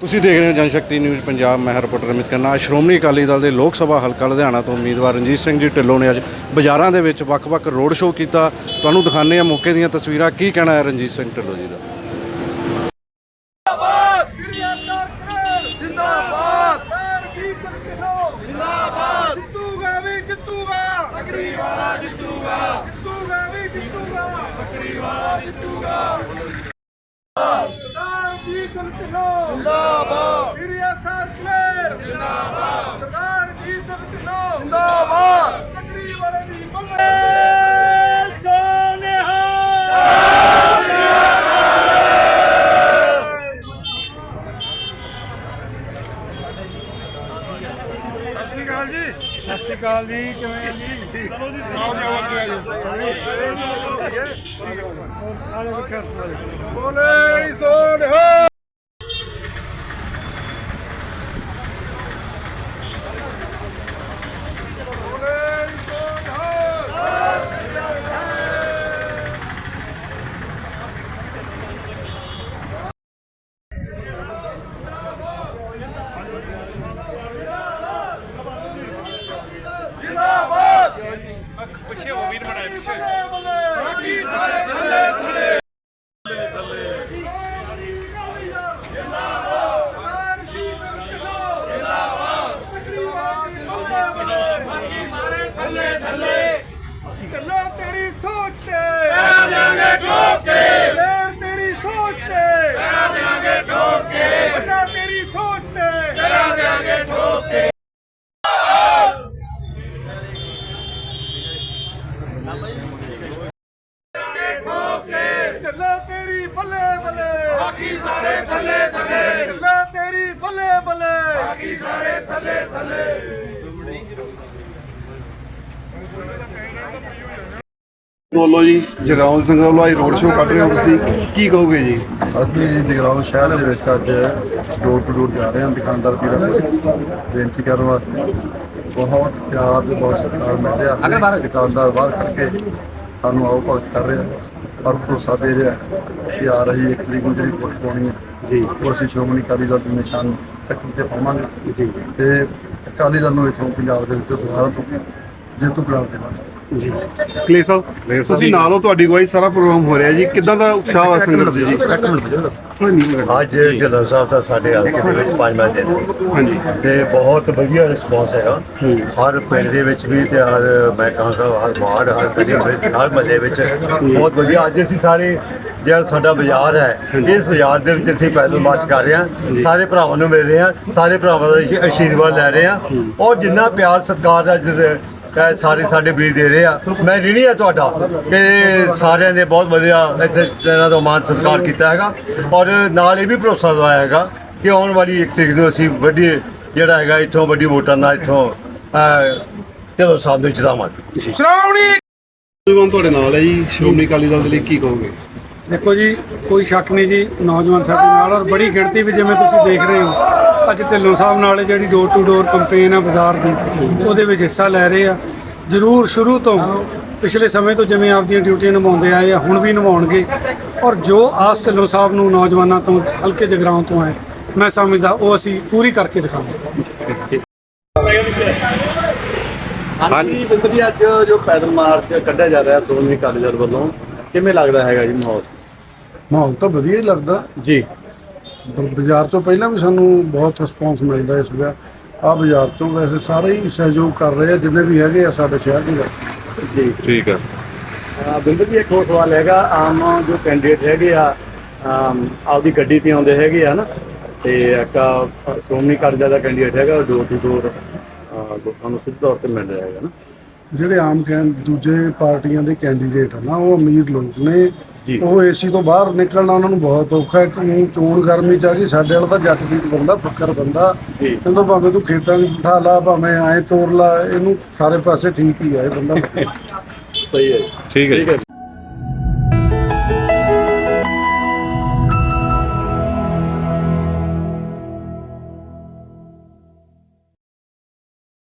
ਤੁਸੀਂ ਦੇਖ ਰਹੇ ਹੋ ਜਨਸ਼ਕਤੀ ਨਿਊਜ਼ ਪੰਜਾਬ, ਮੈਂ ਹਾਂ ਰਿਪੋਰਟਰ ਅਮਿਤ ਕਰਨਾ ਸ਼੍ਰੋਮਣੀ ਅਕਾਲੀ ਦਲ ਦੇ ਲੋਕ ਸਭਾ ਹਲਕਾ ਲੁਧਿਆਣਾ ਤੋਂ ਉਮੀਦਵਾਰ ਰਣਜੀਤ ਸਿੰਘ ਜੀ ਢਿੱਲੋਂ ਨੇ ਅੱਜ ਬਾਜ਼ਾਰਾਂ ਦੇ ਵਿੱਚ ਵੱਖ-ਵੱਖ ਰੋਡ ਸ਼ੋਅ ਕੀਤਾ। ਤੁਹਾਨੂੰ ਦਿਖਾਉਂਦੇ ਆ ਮੌਕੇ ਦੀਆਂ ਤਸਵੀਰਾਂ। ਕੀ ਕਹਿਣਾ ਹੈ ਰਣਜੀਤ ਸਿੰਘ ਢਿੱਲੋਂ ਜੀ ਦਾ? ਜਿੱਤੂਗਾ ਜਿੱਤੂਗਾ! ਜਿੱਤੂਗਾ! ਜਿੱਤੂਗਾ! ਸਿੰਘ ਢਿੱਲੋਂ। ਜਿੰਦਾਬਾਦ। ਸੀਰੀਆ ਸਰਕਲਰ ਜਿੰਦਾਬਾਦ। ਸਰਦਾਰ ਸਿੰਘ ਢਿੱਲੋਂ। ਜਿੰਦਾਬਾਦ। ਤਕੜੀ ਵਾਲੇ ਦੀ ਬੱਲੇ। ਸੋਨੇਹਾ ਸਤਿ ਸ਼੍ਰੀ ਅਕਾਲ ਜੀ ਕਿਵੇਂ ਆ ਜੀ ਚਲੋ ਜੀ ਸੁਣਾਓ ਜੀ ਆਵਾਜ਼ ਬੋਲੇ ਸੋਨੇਹਾ ਜਿੰਦਾਬਾਦ ਪਿੱਛੇ ਹੋ ਵੀਰ ਬਣਾਏ ਪਿੱਛੇ ਬਾਕੀ ਸਾਰੇ ਥੱਲੇ ਥੱਲੇ ਬਾਕੀ ਸਾਰੇ ਥੱਲੇ ਥੱਲੇ ਕੱਲਾ ਤੇਰੀ ਸੋਚ ਤੇ ਕਰਾ ਦਿਆਂਗੇ ਠੋਕ ਕੇ ਫੇਰ ਤੇਰੀ ਸੋਚ ਤੇ ਕਰਾ ਦਿਆਂਗੇ ਠੋਕ ਕੇ ਕੱਲਾ ਤੇਰੀ ਸੋਚ ਤੇ ਕਰਾ ਦਿਆਂਗੇ ਠੋਕ ਕੇ ਕੱਲਾ ਤੇਰੀ ਬੱਲੇ ਬੱਲੇ ਬਾਕੀ ਸਾਰੇ ਥੱਲੇ ਥੱਲੇ। ਕੱਲਾ ਤੇਰੀ ਬੱਲੇ ਬੱਲੇ। ਬਾਕੀ ਸਾਰੇ ਥੱਲੇ ਥੱਲੇ। ਵੱਲੋਂ ਜੀ। ਜਗਰਾਉਂ ਸਿੰਘ ਵੱਲੋਂ ਅੱਜ ਰੋਡ ਸ਼ੋਅ ਕੱਢ ਰਹੇ ਹੋ ਤੁਸੀਂ। ਕੀ ਕਹੋਗੇ ਜੀ? ਅਸੀਂ ਜਗਰਾਉਂ ਸ਼ਹਿਰ ਦੇ ਵਿੱਚ ਅੱਜ ਡੋਰ ਟੂ ਡੋਰ ਜਾ ਰਹੇ ਹਾਂ ਦੁਕਾਨਦਾਰ ਵੀਰਾਂ ਨੂੰ ਬੇਨਤੀ ਕਰਨ ਵਾਸਤੇ ਬਹੁਤ ਪਿਆਰ ਤੇ ਬਹੁਤ ਸਤਿਕਾਰ ਮਿਲ ਰਿਹਾ। ਦੁਕਾਨਦਾਰ ਬਾਹਰ ਕਰਕੇ ਸਾਨੂੰ ਆਓ ਭਗਤ ਕਰ ਰਹੇ ਪਰ ਭਰੋਸਾ ਦੇ ਰਿਹਾ ਕਿ ਆ ਰਹੀ ਇੱਕ ਤਰੀਕ ਨੂੰ ਜਿਹੜੀ ਵੋਟ ਪਾਉਣੀ ਹੈ ਜੀ। ਉਹ ਅਸੀਂ ਸ਼੍ਰੋਮਣੀ ਅਕਾਲੀ ਦਲ ਦੇ ਨਿਸ਼ਾਨ ਤੱਕ ਤੇ ਪਾਵਾਂਗੇ। ਜੀ। ਤੇ ਅਕਾਲੀ ਦਲ ਨੂੰ ਇੱਥੋਂ ਪੰਜਾਬ ਦੇ ਵਿੱਚ ਦੁਬਾਰਾ ਤੋਂ ਜੇਤੂ ਕਰਾਰ ਦੇਵਾਂਗੇ। ਜੀ। ਕਲੇ ਸਾਹਿਬ ਤੁਸੀਂ ਨਾਲ ਹੋ ਤੁਹਾਡੀ ਅਗਵਾਈ ਸਾਰਾ ਪ੍ਰੋਗਰਾਮ ਹੋ ਰਿਹਾ ਜੀ। ਕਿੱਦਾਂ ਦਾ ਉਤਸ਼ਾਹ ਆ ਸੰਗਤ ਦੇ? ਜੀ ਥੋੜਾ ਨੀਵੇਂ ਕਰੋ। ਅੱਜ ਜਲਨ ਸਾਹਿਬ ਦਾ ਸਾਡੇ ਹਲਕੇ ਦੇ ਵਿੱਚ ਪੰਜਵਾਂ ਦਿਨ ਹੈ। ਹਾਂਜੀ। ਤੇ ਬਹੁਤ ਵਧੀਆ ਰਿਸਪੌਂਸ ਹੈਗਾ ਹਰ ਪਿੰਡ ਦੇ ਵਿੱਚ ਵੀ ਤੇ ਹਰ ਮੈਂ ਕਹਾਂਗਾ ਹਰ ਵਾਰਡ ਹਰ ਗਲੀ ਵਿੱਚ ਹਰ ਮਹੱਲੇ ਵਿੱਚ ਬਹੁਤ ਵਧੀਆ। ਅੱਜ ਅਸੀਂ ਸਾਰੇ ਜਿਹੜਾ ਸਾਡਾ ਬਾਜ਼ਾਰ ਹੈ ਇਸ ਬਾਜ਼ਾਰ ਦੇ ਵਿੱਚ ਅਸੀਂ ਪੈਦਲ ਮਾਰਚ ਕਰ ਰਹੇ ਹਾਂ। ਸਾਰੇ ਭਰਾਵਾਂ ਨੂੰ ਮਿਲ ਰਹੇ ਹਾਂ। ਸਾਰੇ ਭਰਾਵਾਂ ਦਾ ਆਸ਼ੀ- ਆਸ਼ੀਰਵਾਦ ਲੈ ਰਹੇ ਹਾਂ। ਔਰ ਜਿੰਨਾ ਪਿਆਰ ਸਤਿਕਾਰ ਅੱਜ ਇਹ ਸਾਰੇ ਸਾਡੇ ਵੀਰ ਦੇ ਰਹੇ ਆ। ਮੈਂ ਰਿਣੀ ਆ ਤੁਹਾਡਾ। ਕਿ ਸਾਰਿਆਂ ਨੇ ਬਹੁਤ ਵਧੀਆ ਇੱਥੇ ਇਹਨਾਂ ਦਾ ਮਾਨ ਸਤਿਕਾਰ ਕੀਤਾ ਹੈਗਾ। ਔਰ ਨਾਲ ਇਹ ਵੀ ਭਰੋਸਾ ਦਵਾਇਆ ਹੈਗਾ ਕਿ ਆਉਣ ਵਾਲੀ ਇੱਕ ਤਰੀਕ ਨੂੰ ਅਸੀਂ ਵੱਡੀ ਜਿਹੜਾ ਹੈਗਾ, ਇੱਥੋਂ ਵੱਡੀ ਵੋਟਾਂ ਨਾਲ ਇੱਥੋਂ ਚਲੋ ਸਾਹਿਬ ਨੂੰ ਜਿਤਾਵਾਂਗੇ ਨੌਜਵਾਨ ਤੁਹਾਡੇ ਨਾਲ ਹੈ ਜੀ ਸ਼੍ਰੋਮਣੀ ਅਕਾਲੀ ਦਲ ਦੇ ਲਈ ਕੀ ਕਹੋਗੇ? ਦੇਖੋ ਜੀ, ਕੋਈ ਸ਼ੱਕ ਨਹੀਂ ਜੀ, ਨੌਜਵਾਨ ਸਾਡੇ ਨਾਲ ਔਰ ਬੜੀ ਗਿਣਤੀ ਵੀ ਜਿਵੇਂ ਤੁਸੀਂ ਦੇਖ ਰਹੇ ਹੋ, ਅੱਜ ਢਿੱਲੋਂ ਸਾਹਿਬ ਨਾਲ ਜਿਹੜੀ ਡੋਰ ਟੂ ਡੋਰ ਕੰਪੇਨ ਆ ਬਾਜ਼ਾਰ ਦੀ, ਉਹਦੇ ਵਿੱਚ ਹਿੱਸਾ ਲੈ ਰਹੇ ਆ। ਜ਼ਰੂਰ ਸ਼ੁਰੂ ਤੋਂ ਪਿਛਲੇ ਸਮੇਂ ਤੋਂ ਜਿਵੇਂ ਆਪਦੀਆਂ ਡਿਊਟੀਆਂ ਨਿਭਾਉਂਦੇ ਆਏ ਆ, ਹੁਣ ਵੀ ਨਿਭਾਉਣਗੇ। ਔਰ ਜੋ ਆਸ ਢਿੱਲੋਂ ਸਾਹਿਬ ਨੂੰ ਨੌਜਵਾਨਾਂ ਤੋਂ ਹਲਕੇ ਜਗਰਾਉਂ ਤੋਂ ਹੈ, ਮੈਂ ਸਮਝਦਾ ਉਹ ਅਸੀਂ ਪੂਰੀ ਕਰਕੇ ਦਿਖਾਵਾਂਗੇ। ਹਾਂਜੀ ਬਿਲਕੁਲ ਜੀ, ਅੱਜ ਜੋ ਪੈਦਲ ਮਾਰਚ ਕੱਢਿਆ ਜਾ ਰਿਹਾ, ਸ਼੍ਰੋਮਣੀ ਅਕਾਲੀ ਦਲ ਵੱਲੋਂ, ਕਿਵੇਂ ਲੱਗਦਾ ਹੈਗਾ ਜੀ ਮਾਹੌਲ? ਮਾਹੌਲ ਤਾਂ ਵਧੀਆ ਹੀ ਲੱਗਦਾ। ਜੀ। ਬ- ਬਾਜ਼ਾਰ ਤੋਂ ਪਹਿਲਾਂ ਵੀ ਸਾਨੂੰ ਬਹੁਤ ਰਿਸਪੌਂਸ ਮਿਲਦਾ ਇਸ ਵੇਲੇ। ਆ ਬਾਜ਼ਾਰ ਤੋਂ ਵੈਸੇ ਸਾਰੇ ਹੀ ਸਹਿਯੋਗ ਕਰ ਰਹੇ ਆ ਜਿੰਨੇ ਵੀ ਹੈਗੇ ਆ ਸਾਡੇ ਸ਼ਹਿਰ ਦੇ ਵਿੱਚ। ਜੀ। ਠੀਕ ਹੈ ਬਿਲਕੁਲ ਜੀ ਇੱਕ ਹੋਰ ਸਵਾਲ ਹੈਗਾ। ਆਮ ਜੋ ਕੈਂਡੀਡੇਟ ਹੈਗੇ ਆ ਆਪਦੀ ਗੱਡੀ ਤੇ ਆਉਂਦੇ ਹੈਗੇ ਆ ਨਾ ਤੇ ਇੱਕ ਸ਼੍ਰੋਮਣੀ ਦਲ ਦਾ ਕੈਂਡੀਡੇਟ ਹੈਗਾ ਡੋਰ ਟੂ ਡੋਰ ਲੋਕਾਂ ਨੂੰ ਸਿੱਧੇ ਤੌਰ ਤੇ ਮਿਲ ਰਿਹਾ ਹੈਗਾ ਨਾ। ਜਿਹੜੇ ਆਮ ਕੈਂ ਦੂਜੇ ਪਾਰਟੀਆਂ ਦੇ ਕੈਂਡੀਡੇਟ ਆ ਨਾ ਉਹ ਅਮੀਰ ਲੋਕ ਨੇ। ਜੀ। ਉਹ ਏਸੀ ਤੋਂ ਬਾਹਰ ਨਿਕਲਣਾ ਉਹਨਾਂ ਨੂੰ ਬਹੁਤ ਔਖਾ ਹੈ। ਕਿ ਚੋਣ ਗਰਮੀ ਚ ਆ ਗਈ ਸਾਡੇ ਵਾਲਾ ਤਾਂ ਜੱਟ ਦੀ ਬੰਦਾ ਫੱਕਰ ਬੰਦਾ। ਜੀ। ਕਹਿੰਦਾ ਭਾਵੇਂ ਤੂੰ ਖੇਤਾਂ 'ਚ ਬਿਠਾ ਲਾ ਭਾਵੇਂ ਐਂ ਤੋਰ ਲਾ ਇਹਨੂੰ ਸਾਰੇ ਪਾਸੇ ਠੀਕ ਹੀ ਆ ਇਹ ਬੰਦਾ। ਸਹੀ ਹੈ ਠੀਕ ਹੈ